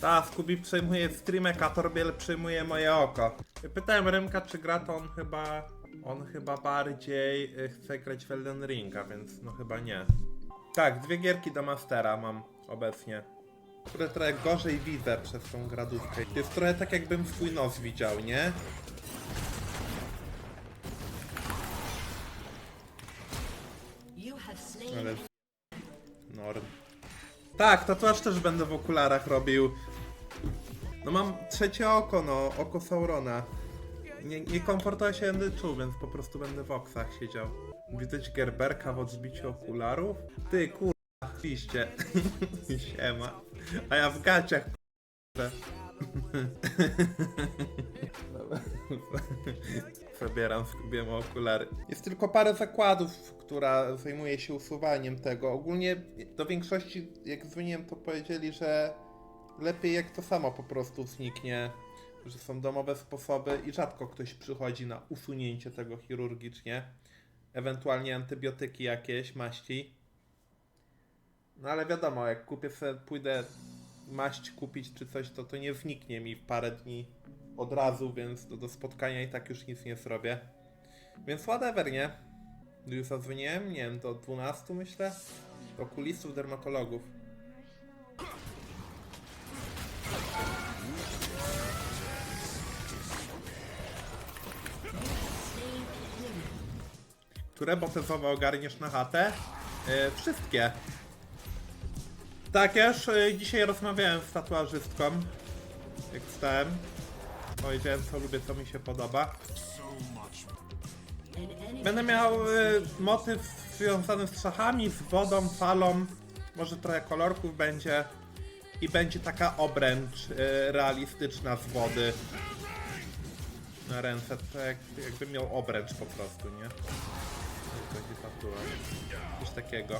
Ta, Scooby przejmuje streamek, a Torbiel przejmuje moje oko. Pytałem Rymka, czy gra, to on chyba... On chyba bardziej y, chce grać w Elden Ringa, więc no chyba nie. Tak, dwie gierki do Mastera mam obecnie. Które trochę gorzej widzę przez tą gradówkę. To jest trochę tak jakbym swój nos widział, nie? Ale... Norm. Tak, tatuaż też będę w okularach robił. No mam trzecie oko, no, oko Saurona. Nie, nie komfortowo się będę czuł, więc po prostu będę w oksach siedział. Widać gerberka w odbiciu okularów? Ty, kurwa, piście. Siema. A ja w gaciach, kurwa. Zabieram, zgubiłem okulary. Jest tylko parę zakładów, która zajmuje się usuwaniem tego. Ogólnie do większości, jak dzwoniłem, to powiedzieli, że lepiej jak to samo po prostu zniknie, że są domowe sposoby i rzadko ktoś przychodzi na usunięcie tego chirurgicznie. Ewentualnie antybiotyki jakieś, maści. No ale wiadomo, jak kupię sobie, pójdę maść kupić czy coś, to to nie zniknie mi w parę dni od razu, więc do, do spotkania i tak już nic nie zrobię. Więc whatever, nie? Już zadzwoniłem, nie wiem, do 12 myślę? Do okulistów, dermatologów. Które botezowe ogarniesz na chatę? Yy, wszystkie. Tak, ja już y, dzisiaj rozmawiałem z tatuażystką. Jak wstałem. Powiedziałem co lubię, co mi się podoba. Będę miał y, motyw związany z szachami, z wodą, falą. Może trochę kolorków będzie. I będzie taka obręcz realistyczna z wody. Na ręce. To jak, jakbym miał obręcz po prostu, nie? Taki tatuaż. Coś takiego.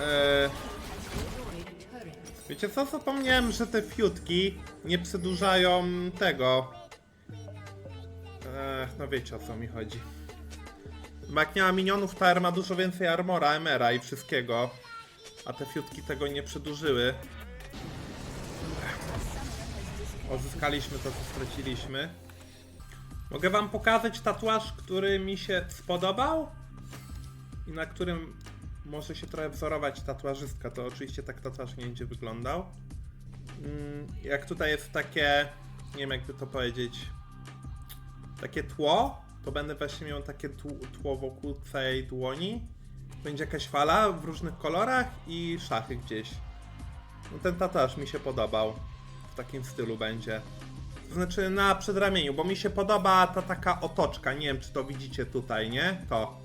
Eee, wiecie co, zapomniałem, że te fiutki nie przedłużają tego. Eee, no wiecie o co mi chodzi. Bo Jak nie ma minionów, to R ma dużo więcej armora, emera i wszystkiego. A te fiutki tego nie przedłużyły. Uzyskaliśmy to, co straciliśmy. Mogę wam pokazać tatuaż, który mi się spodobał? i na którym może się trochę wzorować tatuażystka, to oczywiście tak tatuaż nie będzie wyglądał. Mm, Jak tutaj jest takie, nie wiem jakby to powiedzieć, takie tło, to będę właśnie miał takie tł- tło wokół całej dłoni. Będzie jakaś fala w różnych kolorach i szachy gdzieś. No ten tatuaż mi się podobał. W takim stylu będzie. To znaczy na przedramieniu, bo mi się podoba ta taka otoczka. Nie wiem, czy to widzicie tutaj, nie? To.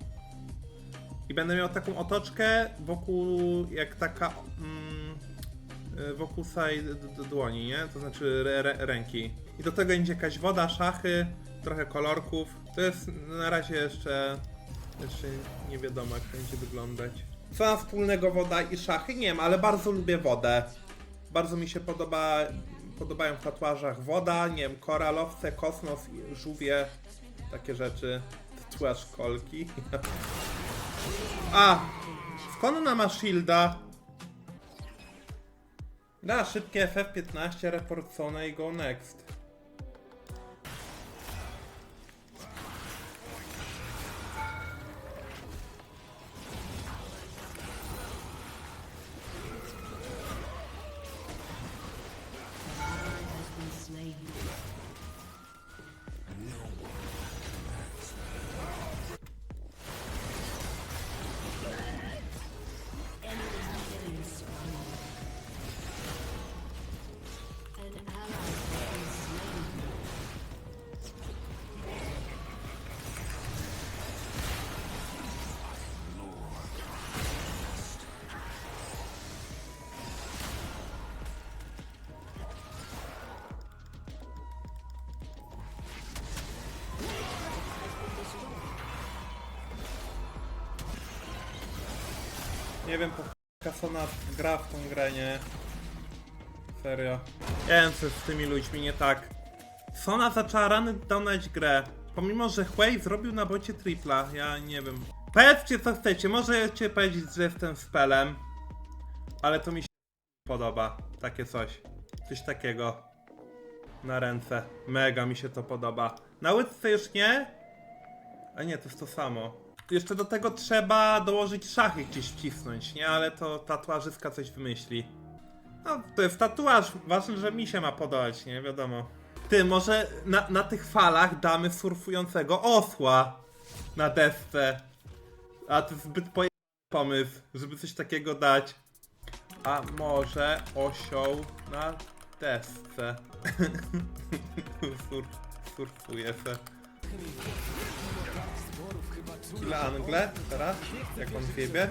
I będę miał taką otoczkę wokół, jak taka, mm, y, wokół d- dłoni, nie? To znaczy ręki. I do tego będzie jakaś woda, szachy, trochę kolorków. To jest na razie jeszcze, jeszcze nie wiadomo jak będzie wyglądać. Co ma wspólnego woda i szachy? Nie wiem, ale bardzo lubię wodę. Bardzo mi się podoba, podobają w tatuażach woda, nie wiem, koralowce, kosmos, żółwie, takie rzeczy. Tatuaż kolki. A! Skąd ona ma shielda? Da, szybkie FF15, report i go next. Nie wiem, po ch- Sona gra w tą grę, nie? Serio. Ja wiem, co z tymi ludźmi nie tak. Sona zaczarany donać grę. Pomimo, że Huey zrobił na bocie tripla, ja nie wiem. Powiedzcie co chcecie, możecie powiedzieć, że jestem spelem. Ale to mi się podoba. Takie coś. Coś takiego. Na ręce. Mega mi się to podoba. Na łydce już nie? A nie, to jest to samo. Jeszcze do tego trzeba dołożyć szachy gdzieś wcisnąć, nie? Ale to tatuażyska coś wymyśli. No, to jest tatuaż. Ważne, że mi się ma podobać, nie? Wiadomo. Ty, może na, na tych falach damy surfującego osła na desce. A to zbyt poje... pomysł, żeby coś takiego dać. A może osioł na desce. Sur, surfuje se. Ile angle teraz? Jak on wiebie?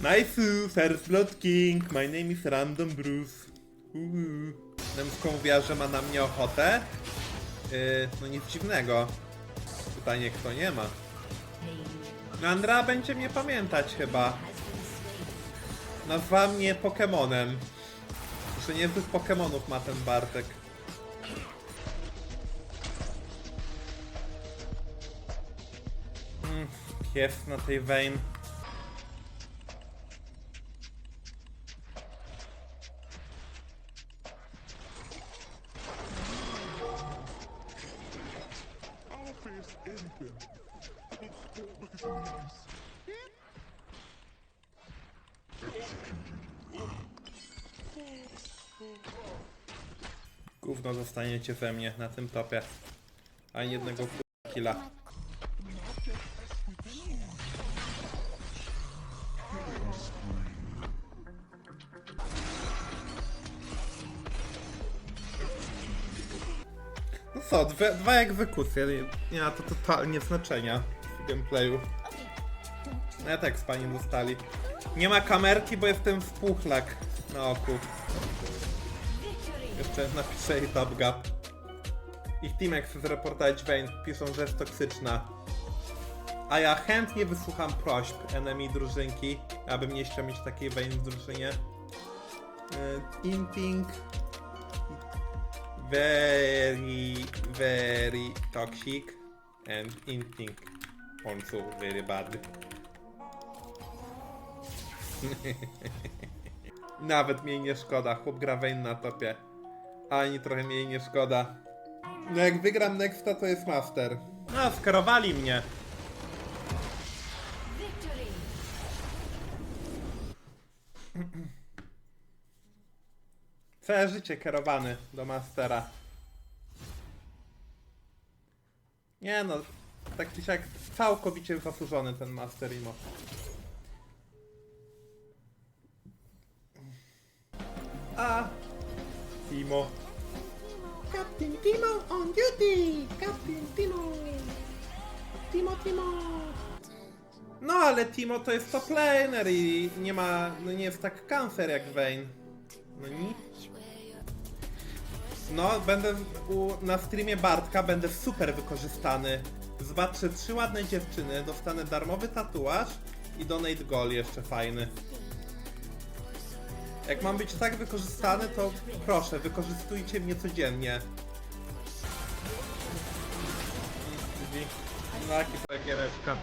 Nice, first blood king. My name is Random Bruce. Uhu. Nemsko mówiła, ma na mnie ochotę. Yy, no nic dziwnego. Pytanie, kto nie ma. No, Andra będzie mnie pamiętać chyba. Nazwa mnie Pokemonem. Że niezłych Pokemonów ma ten Bartek. Mm, Pies na tej Vayne. Gówno zostaniecie we mnie na tym topie. Ani jednego killa. No co, dwie, dwa egzekucje. Nie ma to totalnie znaczenia w gameplayu. No ja tak z pani dostali. Nie ma kamerki, bo jestem spuchlak na oku. Jeszcze napiszę jej top gap. Ich teamek chce zreportować Vayne, piszą, że jest toksyczna. A ja chętnie wysłucham prośb enemy drużynki, abym nie chciał mieć takiej Vayne w drużynie. Yy, Inting. Very, very toxic. And Inting also very bad. Nawet mnie nie szkoda, chłop gra Vayne na topie. Ani trochę mniej nie szkoda. No jak wygram Nexta to jest master. No, skarowali mnie. Victory! Całe życie kierowany do mastera. Nie no, tak czy siak całkowicie zasłużony ten master imo. A, Timo. Captain Timo on duty! Captain Timo! Timo, Timo! No ale Timo to jest top laner i nie ma, no nie jest tak cancer jak Vayne. No nic. No, będę u, na streamie Bartka, będę super wykorzystany. Zobaczę trzy ładne dziewczyny, dostanę darmowy tatuaż i donate goal jeszcze fajny. Jak mam być tak wykorzystany, to proszę, wykorzystujcie mnie codziennie. Taki to giereczka.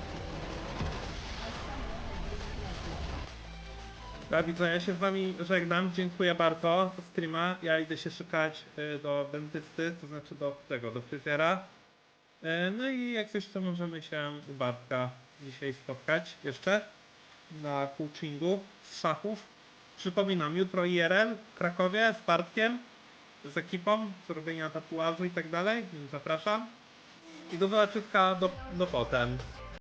Dawid, to ja się z wami żegnam, dziękuję bardzo streama. Ja idę się szukać y, do dentysty, to znaczy do tego, do fryzjera. Y, No i jak coś to możemy się u Bartka dzisiaj spotkać jeszcze na coachingu z szachów. Przypominam, jutro IRL w Krakowie z Bartkiem, z ekipą, zrobienia tatuażu i tak dalej, więc zapraszam. I do zobaczyska do, do potem.